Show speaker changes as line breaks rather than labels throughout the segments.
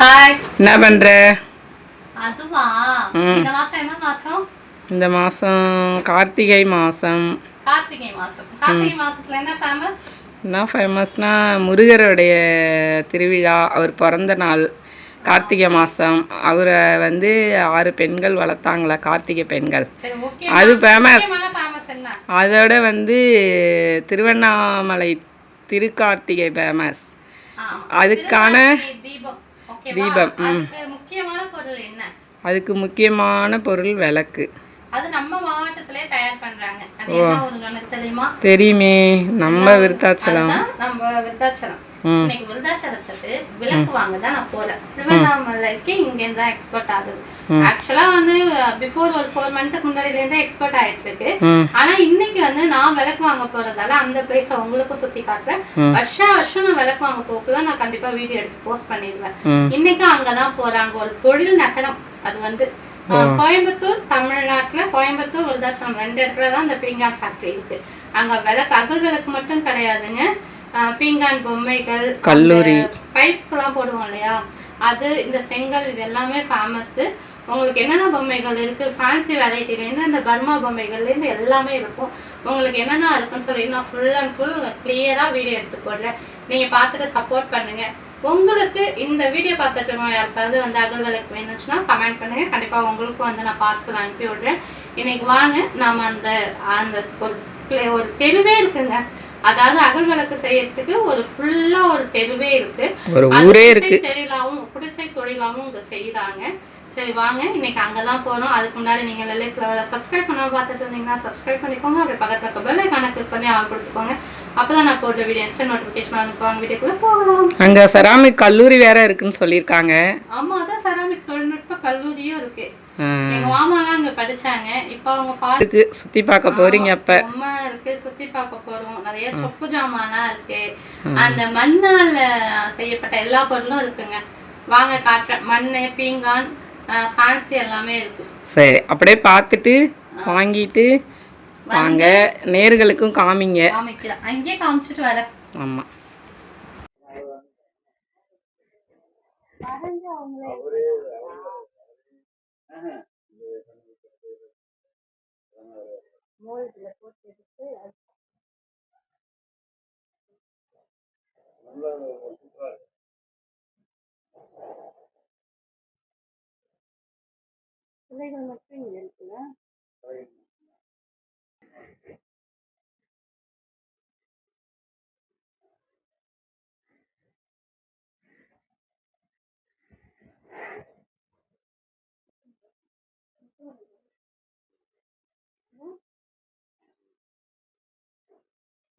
Hi
என்ன பண்ற?
அதுவா. இந்த மாசம் என்ன மாசம்?
இந்த மாதம் கார்த்திகை மாதம்
கார்த்திகை மாசம். கார்த்திகை மாசத்துல என்ன ஃபேமஸ்
என்ன ஃபேமஸ்னா முருகருடைய திருவிழா அவர் பிறந்த நாள் கார்த்திகை மாதம் அவரை வந்து ஆறு பெண்கள் வளர்த்தாங்களா கார்த்திகை பெண்கள். அது ஃபேமஸ் அதோட வந்து திருவண்ணாமலை திருக்கார்த்திகை ஃபேமஸ். அதுக்கான
தீபம் முக்கியமான பொருள் என்ன?
அதுக்கு முக்கியமான பொருள் விளக்கு.
அது நம்ம மாவட்டத்திலே தயார் பண்றாங்க. அது என்ன தெரியுமா?
தெரியுமே. நம்ம விருத்தாச்சலம்.
நம்ம விருத்தாச்சலம். இன்னைக்கு விருத்தாச்சலத்துக்கு விளக்கு வாங்க தான் நான் போறேன். திருவண்ணாமலைக்கு இங்க இருந்து தான் எக்ஸ்போர்ட் ஆகுது. ஆக்சுவலா வந்து பிஃபோர் ஒரு ஃபோர் மந்த்துக்கு முன்னாடில இருந்து எக்ஸ்போர்ட் ஆயிட்டு இருக்கு. ஆனா இன்னைக்கு வந்து நான் விளக்கு வாங்க போறதால அந்த பிளேஸ உங்களுக்கும் சுத்தி காட்டுறேன். வருஷா வருஷம் நான் விளக்கு வாங்க போக்குல நான் கண்டிப்பா வீடியோ எடுத்து போஸ்ட் பண்ணிடுவேன். இன்னைக்கு அங்கதான் போறாங்க. ஒரு தொழில் நகரம். அது வந்து கோயம்புத்தூர் தமிழ்நாட்டுல கோயம்புத்தூர் விருதாச்சலம் ரெண்டு இடத்துல தான் இந்த பீங்கான் ஃபேக்டரி இருக்கு. அங்க விளக்கு அகல் விளக்கு மட்டும் கிடையாதுங்க. பீங்கான் பொம்மைகள்
கல்லூரி.
பைப்லாம் போடுவோம் இல்லையா? அது இந்த செங்கல் இது எல்லாமே ஃபேமஸ் உங்களுக்கு என்னென்ன பொம்மைகள் இருக்கு? ஃபேன்சி வெரைட்டிலேருந்து இந்த பர்மா பொம்மைகள்லேருந்து எல்லாமே இருக்கும். உங்களுக்கு என்னென்ன இருக்குன்னு சொல்லி நான் ஃபுல் அண்ட் ஃபுல் கிளியராக வீடியோ எடுத்து போடுறேன். நீங்கள் பார்த்துட்டு சப்போர்ட் பண்ணுங்க. உங்களுக்கு இந்த வீடியோ பார்த்துட்டு யாருக்காவது வந்து அகல் விளக்கு வேணுச்சுன்னா கமெண்ட் பண்ணுங்க. கண்டிப்பாக உங்களுக்கும் வந்து நான் பார்சல் அனுப்பி விடுறேன். இன்னைக்கு வாங்க நாம அந்த அந்த ஒரு தெருவே இருக்குங்க. அதாவது அகல் விளக்கு செய்யறதுக்கு ஒரு ஃபுல்லா ஒரு தெருவே இருக்கு.
ஒரு ஊரே இருக்கு.
தொழிலாவும் குடிசை தொழிலாவும் இங்க செய்யறாங்க சரி வாங்க. இன்னைக்கு அங்கதான் போறோம். அதுக்கு முன்னாடி நீங்க லெல்லை ஃப்ளவரை சப்ஸ்கிரைப் பண்ணாம பார்த்துட்டு இருந்தீங்கன்னா சப்ஸ்கிரைப் பண்ணிக்கோங்க. அப்படியே பக்கத்துல இருக்க பெல் ஐக்கான கிளிக் பண்ணி ஆள் கொடுத்துக்கோங்க. அப்பதான் நான் போட்ட வீடியோ இன்ஸ்டன்ட் நோட்டிஃபிகேஷன் அனுப்புவாங்க வீடியோக்குள்ள போகலாம்.
அங்க செராமிக் கல்லூரி வேற இருக்குன்னு சொல்லியிருக்காங்க.
ஆமா அதான் செராமிக் தொழில்நுட்ப கல்லூரியும் இருக்கு. எங்க மாமாலாம் அங்க படிச்சாங்க. இப்ப அவங்க
இருக்கு. சுத்தி பார்க்க போறீங்க அப்ப.
பொம்மை இருக்கு. சுத்தி பார்க்க போறோம். நிறைய சொப்பு ஜாமான்லாம் இருக்கு. அந்த மண்ணால செய்யப்பட்ட எல்லா பொருளும் இருக்குங்க. வாங்க காட்டுறேன். மண்ணு பீங்கான் ஃபேன்சி எல்லாமே இருக்கு.
சரி அப்படியே பார்த்துட்டு வாங்கிட்டு வாங்க. நேர்களுக்கும் காமிங்க.
அங்கேயே காமிச்சிட்டு வரேன்
ஆமா.
பிள்ளைகள் மட்டும் இங்க இருக்குல்ல?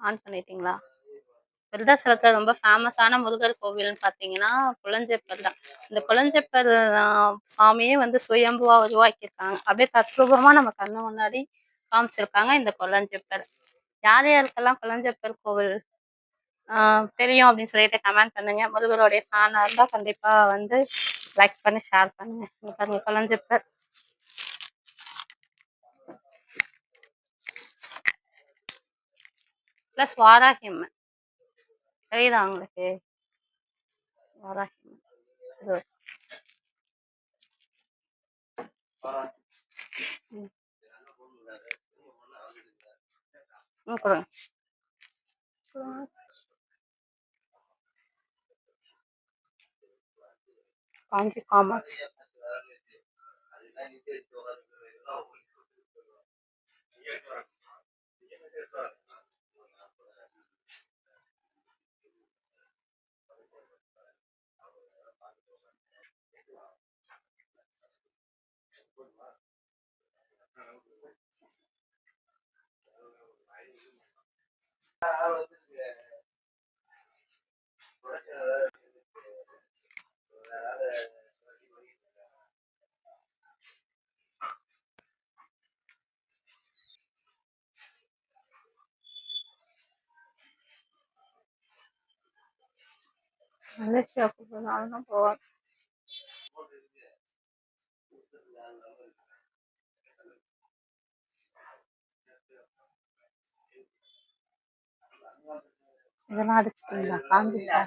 ஆன் பண்ணிட்டீங்களா? விருதாசலத்தில் ரொம்ப ஃபேமஸான முருகர் கோவில்னு பார்த்தீங்கன்னா குளஞ்செப்பர் தான் இந்த குளஞ்செப்பர் சாமியே வந்து சுயம்புவா உருவாக்கியிருக்காங்க. அப்படியே தத்ரூபமா நம்ம கண்ணு முன்னாடி காமிச்சிருக்காங்க இந்த குளஞ்செப்பர் யார் யாருக்கெல்லாம் குளஞ்செப்பர் கோவில் தெரியும் அப்படின்னு சொல்லிட்டு கமெண்ட் பண்ணுங்க. முருகருடைய ஃபேனாக இருந்தால் கண்டிப்பா வந்து லைக் பண்ணி ஷேர் பண்ணுங்க. பாருங்க குளஞ்செப்பர் ப்ளஸ் வாராகியம்மன் தெரியுதா உங்களுக்கு? வாராகியம்மன் கொடுங்க. Kanchi Kamakshi. Malaysia aku pernah nampak. இதெல்லாம் அடிச்சுட்டீங்களா? காஞ்சிச்சா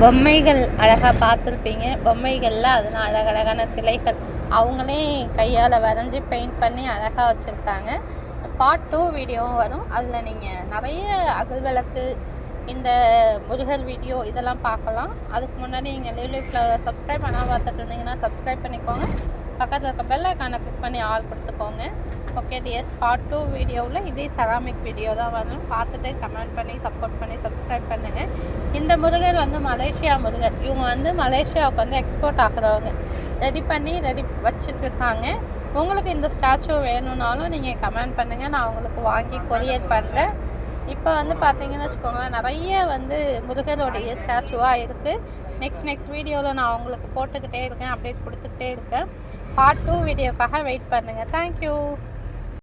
பொம்மைகள் அழகாக பார்த்துருப்பீங்க. பொம்மைகளில் அதெல்லாம் அழகழகான சிலைகள் அவங்களே கையால் வரைஞ்சி பெயிண்ட் பண்ணி அழகாக வச்சுருக்காங்க. பார்ட் டூ வீடியோவும் வரும். அதில் நீங்கள் நிறைய அகல் விளக்கு இந்த முருகர் வீடியோ இதெல்லாம் பார்க்கலாம். அதுக்கு முன்னாடி நீங்கள் லிவ்லி ஃப்ளவர் சப்ஸ்கிரைப் பண்ணால் பார்த்துட்டு இருந்தீங்கன்னா சப்ஸ்கிரைப் பண்ணிக்கோங்க. பக்கத்தில் இருக்க பெல் ஐக்கானை கிளிக் பண்ணி ஆல் கொடுத்துக்கோங்க. ஓகே டிஎஸ் பார்ட் டூ வீடியோவில் இதே செராமிக் வீடியோ தான் வரும். பார்த்துட்டு கமெண்ட் பண்ணி சப்போர்ட் பண்ணி சப்ஸ்கிரைப் பண்ணுங்கள் இந்த முருகர் வந்து மலேசியா முருகர். இவங்க வந்து மலேசியாவுக்கு வந்து எக்ஸ்போர்ட் ஆகுறவங்க ரெடி பண்ணி ரெடி வச்சிட்ருக்காங்க உங்களுக்கு இந்த ஸ்டாச்சு வேணும்னாலும் நீங்கள் கமெண்ட் பண்ணுங்கள் நான் உங்களுக்கு வாங்கி கொரியர் பண்ணுறேன் இப்போ வந்து பார்த்தீங்கன்னு வச்சுக்கோங்களேன் நிறைய வந்து முருகருடைய ஸ்டாச்சுவாக இருக்குது நெக்ஸ்ட் நெக்ஸ்ட் வீடியோவில் நான் உங்களுக்கு போட்டுக்கிட்டே இருக்கேன் அப்டேட் கொடுத்துக்கிட்டே இருக்கேன். பார்ட் டூ வீடியோக்காக வெயிட் பண்ணுங்கள் தேங்க்யூ